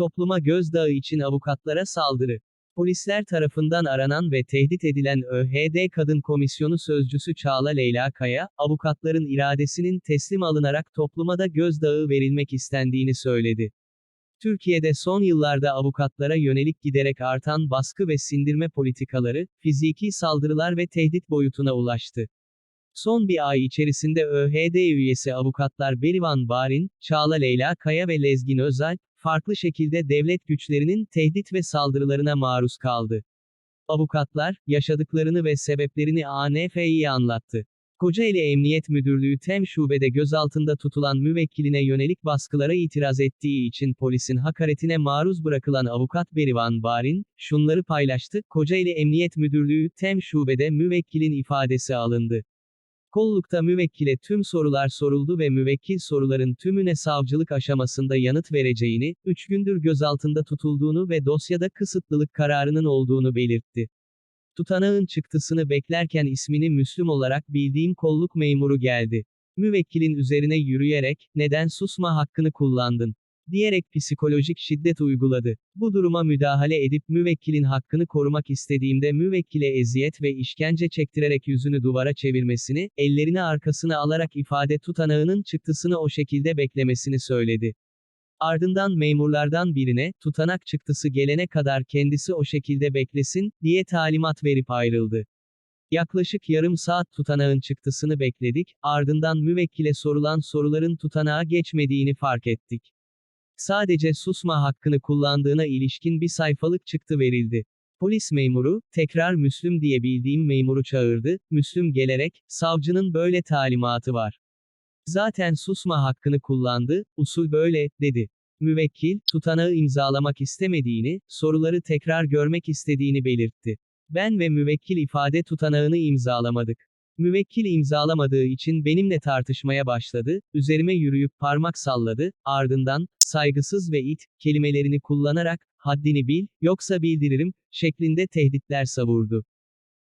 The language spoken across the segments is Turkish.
Topluma gözdağı için avukatlara saldırı. Polisler tarafından aranan ve tehdit edilen ÖHD Kadın Komisyonu Sözcüsü Çağla Leyla Kaya, avukatların iradesinin teslim alınarak topluma da gözdağı verilmek istendiğini söyledi. Türkiye'de son yıllarda avukatlara yönelik giderek artan baskı ve sindirme politikaları, fiziki saldırılar ve tehdit boyutuna ulaştı. Son bir ay içerisinde ÖHD üyesi avukatlar Berivan Barin, Çağla Leyla Kaya ve Lezgin Özalp, farklı şekilde devlet güçlerinin tehdit ve saldırılarına maruz kaldı. Avukatlar, yaşadıklarını ve sebeplerini ANF'ye anlattı. Kocaeli Emniyet Müdürlüğü TEM şubede gözaltında tutulan müvekkiline yönelik baskılara itiraz ettiği için polisin hakaretine maruz bırakılan avukat Berivan Barin, şunları paylaştı, Kocaeli Emniyet Müdürlüğü TEM şubede müvekkilin ifadesi alındı. Kollukta müvekkile tüm sorular soruldu ve müvekkil soruların tümüne savcılık aşamasında yanıt vereceğini, 3 gündür gözaltında tutulduğunu ve dosyada kısıtlılık kararının olduğunu belirtti. Tutanağın çıktısını beklerken ismini Müslüm olarak bildiğim kolluk memuru geldi. Müvekkilin üzerine yürüyerek, neden susma hakkını kullandın? Diyerek psikolojik şiddet uyguladı. Bu duruma müdahale edip müvekkilin hakkını korumak istediğimde müvekkile eziyet ve işkence çektirerek yüzünü duvara çevirmesini, ellerini arkasına alarak ifade tutanağının çıktısını o şekilde beklemesini söyledi. Ardından memurlardan birine, tutanak çıktısı gelene kadar kendisi o şekilde beklesin, diye talimat verip ayrıldı. Yaklaşık yarım saat tutanağın çıktısını bekledik, ardından müvekkile sorulan soruların tutanağa geçmediğini fark ettik. Sadece susma hakkını kullandığına ilişkin bir sayfalık çıktı verildi. Polis memuru, tekrar Müslüm diye bildiğim memuru çağırdı, Müslüm gelerek, savcının böyle talimatı var. Zaten susma hakkını kullandı, usul böyle, dedi. Müvekkil, tutanağı imzalamak istemediğini, soruları tekrar görmek istediğini belirtti. Ben ve müvekkil ifade tutanağını imzalamadık. Müvekkil imzalamadığı için benimle tartışmaya başladı, üzerime yürüyüp parmak salladı, ardından, saygısız ve it, kelimelerini kullanarak, haddini bil, yoksa bildiririm, şeklinde tehditler savurdu.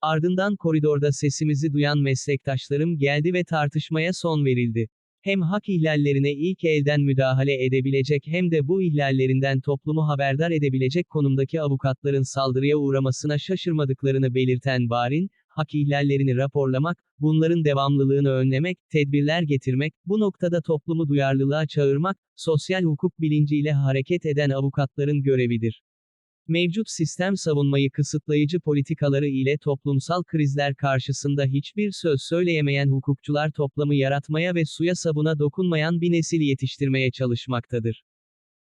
Ardından koridorda sesimizi duyan meslektaşlarım geldi ve tartışmaya son verildi. Hem hak ihlallerine ilk elden müdahale edebilecek hem de bu ihlallerinden toplumu haberdar edebilecek konumdaki avukatların saldırıya uğramasına şaşırmadıklarını belirten Barin, hak ihlallerini raporlamak, bunların devamlılığını önlemek, tedbirler getirmek, bu noktada toplumu duyarlılığa çağırmak, sosyal hukuk bilinciyle hareket eden avukatların görevidir. Mevcut sistem savunmayı kısıtlayıcı politikaları ile toplumsal krizler karşısında hiçbir söz söyleyemeyen hukukçular toplamı yaratmaya ve suya sabuna dokunmayan bir nesil yetiştirmeye çalışmaktadır.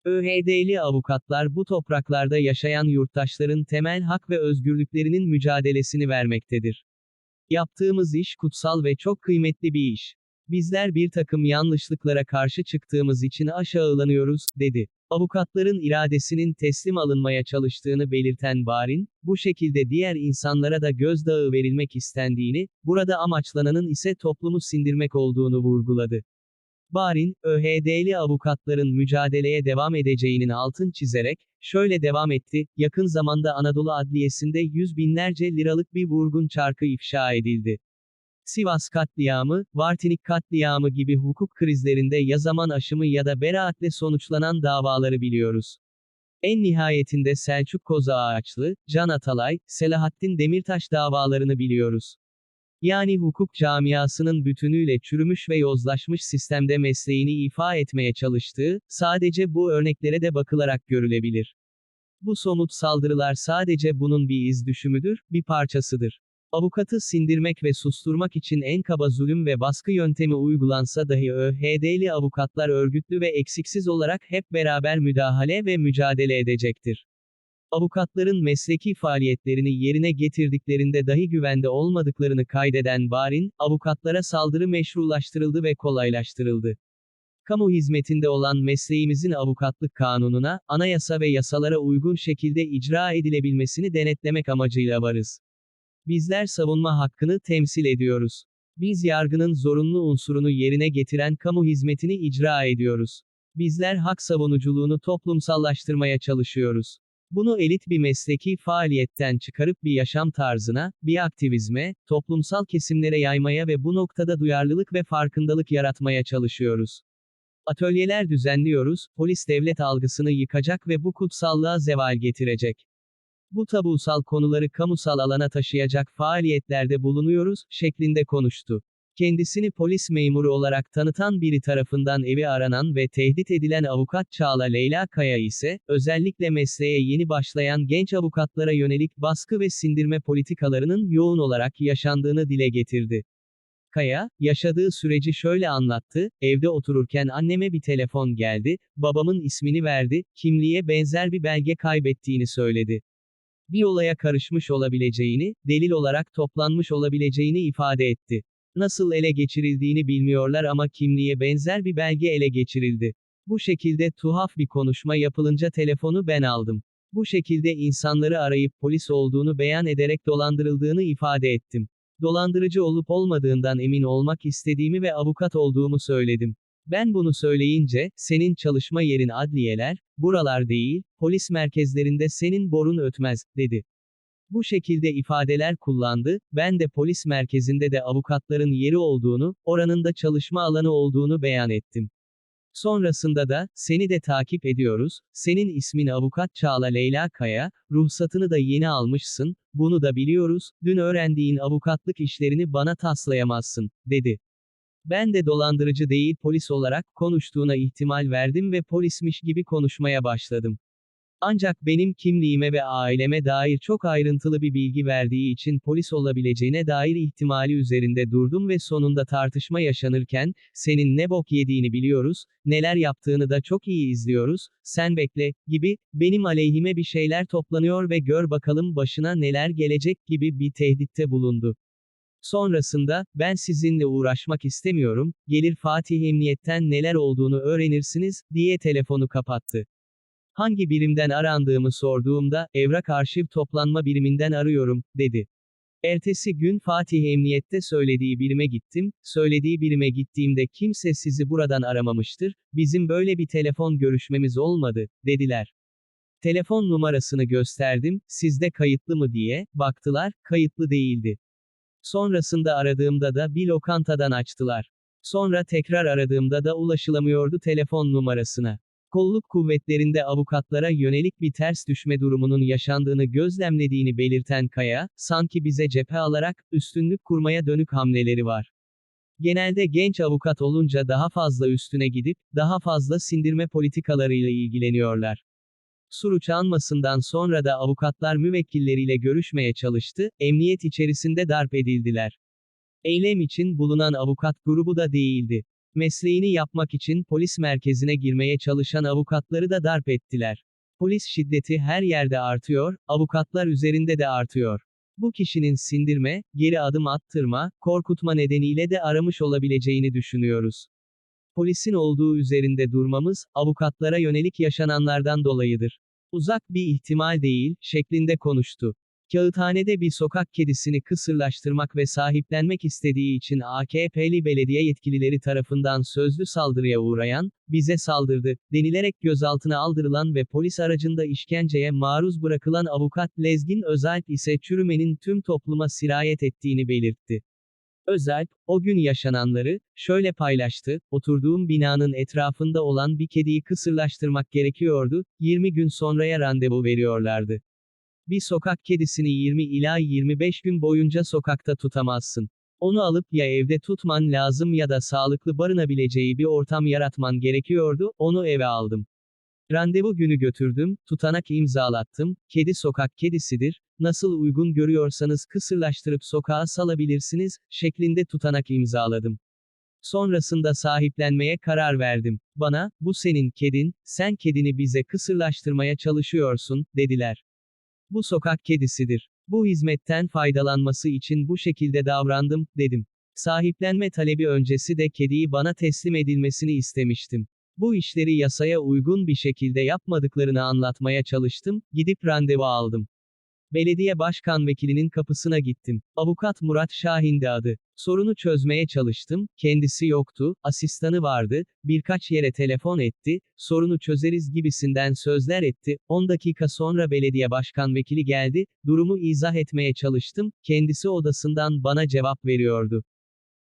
ÖHD'li avukatlar bu topraklarda yaşayan yurttaşların temel hak ve özgürlüklerinin mücadelesini vermektedir. Yaptığımız iş kutsal ve çok kıymetli bir iş. Bizler bir takım yanlışlıklara karşı çıktığımız için aşağılanıyoruz, dedi. Avukatların iradesinin teslim alınmaya çalıştığını belirten Barin, bu şekilde diğer insanlara da gözdağı verilmek istendiğini, burada amaçlananın ise toplumu sindirmek olduğunu vurguladı. Barin, ÖHD'li avukatların mücadeleye devam edeceğinin altın çizerek, şöyle devam etti, yakın zamanda Anadolu Adliyesi'nde yüz binlerce liralık bir vurgun çarkı ifşa edildi. Sivas katliamı, Vartinik katliamı gibi hukuk krizlerinde ya zaman aşımı ya da beraatle sonuçlanan davaları biliyoruz. En nihayetinde Selçuk Kozağaçlı, Can Atalay, Selahattin Demirtaş davalarını biliyoruz. Yani hukuk camiasının bütünüyle çürümüş ve yozlaşmış sistemde mesleğini ifa etmeye çalıştığı, sadece bu örneklere de bakılarak görülebilir. Bu somut saldırılar sadece bunun bir iz düşümüdür, bir parçasıdır. Avukatı sindirmek ve susturmak için en kaba zulüm ve baskı yöntemi uygulansa dahi ÖHD'li avukatlar örgütlü ve eksiksiz olarak hep beraber müdahale ve mücadele edecektir. Avukatların mesleki faaliyetlerini yerine getirdiklerinde dahi güvende olmadıklarını kaydeden Barin, avukatlara saldırı meşrulaştırıldı ve kolaylaştırıldı. Kamu hizmetinde olan mesleğimizin avukatlık kanununa, anayasa ve yasalara uygun şekilde icra edilebilmesini denetlemek amacıyla varız. Bizler savunma hakkını temsil ediyoruz. Biz yargının zorunlu unsurunu yerine getiren kamu hizmetini icra ediyoruz. Bizler hak savunuculuğunu toplumsallaştırmaya çalışıyoruz. Bunu elit bir mesleki faaliyetten çıkarıp bir yaşam tarzına, bir aktivizme, toplumsal kesimlere yaymaya ve bu noktada duyarlılık ve farkındalık yaratmaya çalışıyoruz. Atölyeler düzenliyoruz, polis devlet algısını yıkacak ve bu kutsallığa zeval getirecek. Bu tabusal konuları kamusal alana taşıyacak faaliyetlerde bulunuyoruz, şeklinde konuştu. Kendisini polis memuru olarak tanıtan biri tarafından evi aranan ve tehdit edilen avukat Çağla Leyla Kaya ise, özellikle mesleğe yeni başlayan genç avukatlara yönelik baskı ve sindirme politikalarının yoğun olarak yaşandığını dile getirdi. Kaya, yaşadığı süreci şöyle anlattı, evde otururken anneme bir telefon geldi, babamın ismini verdi, kimliğe benzer bir belge kaybettiğini söyledi. Bir olaya karışmış olabileceğini, delil olarak toplanmış olabileceğini ifade etti. Nasıl ele geçirildiğini bilmiyorlar ama kimliğe benzer bir belge ele geçirildi. Bu şekilde tuhaf bir konuşma yapılınca telefonu ben aldım. Bu şekilde insanları arayıp polis olduğunu beyan ederek dolandırıldığını ifade ettim. Dolandırıcı olup olmadığından emin olmak istediğimi ve avukat olduğumu söyledim. Ben bunu söyleyince, senin çalışma yerin adliyeler, buralar değil, polis merkezlerinde senin borun ötmez, dedi. Bu şekilde ifadeler kullandı, ben de polis merkezinde de avukatların yeri olduğunu, oranın da çalışma alanı olduğunu beyan ettim. Sonrasında da, seni de takip ediyoruz, senin ismin avukat Çağla Leyla Kaya, ruhsatını da yeni almışsın, bunu da biliyoruz, dün öğrendiğin avukatlık işlerini bana taslayamazsın, dedi. Ben de dolandırıcı değil polis olarak konuştuğuna ihtimal verdim ve polismiş gibi konuşmaya başladım. Ancak benim kimliğime ve aileme dair çok ayrıntılı bir bilgi verdiği için polis olabileceğine dair ihtimali üzerinde durdum ve sonunda tartışma yaşanırken, senin ne bok yediğini biliyoruz, neler yaptığını da çok iyi izliyoruz, sen bekle, gibi, benim aleyhime bir şeyler toplanıyor ve gör bakalım başına neler gelecek gibi bir tehditte bulundu. Sonrasında, ben sizinle uğraşmak istemiyorum, gelir Fatih Emniyet'ten neler olduğunu öğrenirsiniz, diye telefonu kapattı. Hangi birimden arandığımı sorduğumda, evrak arşiv toplanma biriminden arıyorum, dedi. Ertesi gün Fatih Emniyet'te söylediği birime gittim, söylediği birime gittiğimde kimse sizi buradan aramamıştır, bizim böyle bir telefon görüşmemiz olmadı, dediler. Telefon numarasını gösterdim, sizde kayıtlı mı diye, baktılar, kayıtlı değildi. Sonrasında aradığımda da bir lokantadan açtılar. Sonra tekrar aradığımda da ulaşılamıyordu telefon numarasına. Kolluk kuvvetlerinde avukatlara yönelik bir ters düşme durumunun yaşandığını gözlemlediğini belirten Kaya, sanki bize cephe alarak, üstünlük kurmaya dönük hamleleri var. Genelde genç avukat olunca daha fazla üstüne gidip, daha fazla sindirme politikalarıyla ilgileniyorlar. Suruç anmasından sonra da avukatlar müvekkilleriyle görüşmeye çalıştı, emniyet içerisinde darp edildiler. Eylem için bulunan avukat grubu da değildi. Mesleğini yapmak için polis merkezine girmeye çalışan avukatları da darp ettiler. Polis şiddeti her yerde artıyor, avukatlar üzerinde de artıyor. Bu kişinin sindirme, geri adım attırma, korkutma nedeniyle de aramış olabileceğini düşünüyoruz. Polisin olduğu üzerinde durmamız, avukatlara yönelik yaşananlardan dolayıdır. Uzak bir ihtimal değil, şeklinde konuştu. Kağıthanede bir sokak kedisini kısırlaştırmak ve sahiplenmek istediği için AKP'li belediye yetkilileri tarafından sözlü saldırıya uğrayan, bize saldırdı, denilerek gözaltına aldırılan ve polis aracında işkenceye maruz bırakılan avukat Lezgin Özalp ise çürümenin tüm topluma sirayet ettiğini belirtti. Özalp, o gün yaşananları, şöyle paylaştı, oturduğum binanın etrafında olan bir kediyi kısırlaştırmak gerekiyordu, 20 gün sonraya randevu veriyorlardı. Bir sokak kedisini 20 ila 25 gün boyunca sokakta tutamazsın. Onu alıp ya evde tutman lazım ya da sağlıklı barınabileceği bir ortam yaratman gerekiyordu, onu eve aldım. Randevu günü götürdüm, tutanak imzalattım, kedi sokak kedisidir, nasıl uygun görüyorsanız kısırlaştırıp sokağa salabilirsiniz, şeklinde tutanak imzaladım. Sonrasında sahiplenmeye karar verdim. Bana, bu senin kedin, sen kedini bize kısırlaştırmaya çalışıyorsun, dediler. Bu sokak kedisidir. Bu hizmetten faydalanması için bu şekilde davrandım, dedim. Sahiplenme talebi öncesi de kediyi bana teslim edilmesini istemiştim. Bu işleri yasaya uygun bir şekilde yapmadıklarını anlatmaya çalıştım, gidip randevu aldım. Belediye başkan vekilinin kapısına gittim. Avukat Murat Şahin'di adı. Sorunu çözmeye çalıştım, kendisi yoktu, asistanı vardı, birkaç yere telefon etti, sorunu çözeriz gibisinden sözler etti, 10 dakika sonra belediye başkan vekili geldi, durumu izah etmeye çalıştım, kendisi odasından bana cevap veriyordu.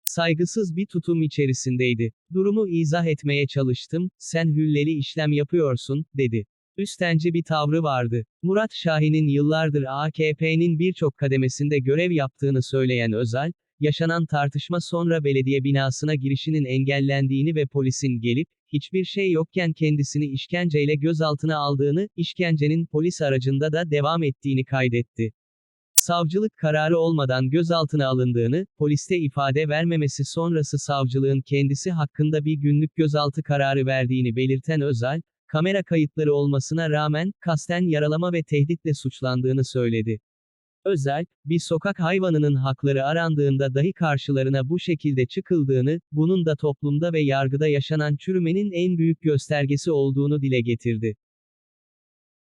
saygısız bir tutum içerisindeydi. Durumu izah etmeye çalıştım, sen hülleli işlem yapıyorsun, dedi. Üstenci bir tavrı vardı. Murat Şahin'in yıllardır AKP'nin birçok kademesinde görev yaptığını söyleyen Özel, yaşanan tartışma sonra belediye binasına girişinin engellendiğini ve polisin gelip, hiçbir şey yokken kendisini işkenceyle gözaltına aldığını, işkencenin polis aracında da devam ettiğini kaydetti. Savcılık kararı olmadan gözaltına alındığını, poliste ifade vermemesi sonrası savcılığın kendisi hakkında bir günlük gözaltı kararı verdiğini belirten Özel, kamera kayıtları olmasına rağmen, kasten yaralama ve tehditle suçlandığını söyledi. Özel, bir sokak hayvanının hakları arandığında dahi karşılarına bu şekilde çıkıldığını, bunun da toplumda ve yargıda yaşanan çürümenin en büyük göstergesi olduğunu dile getirdi.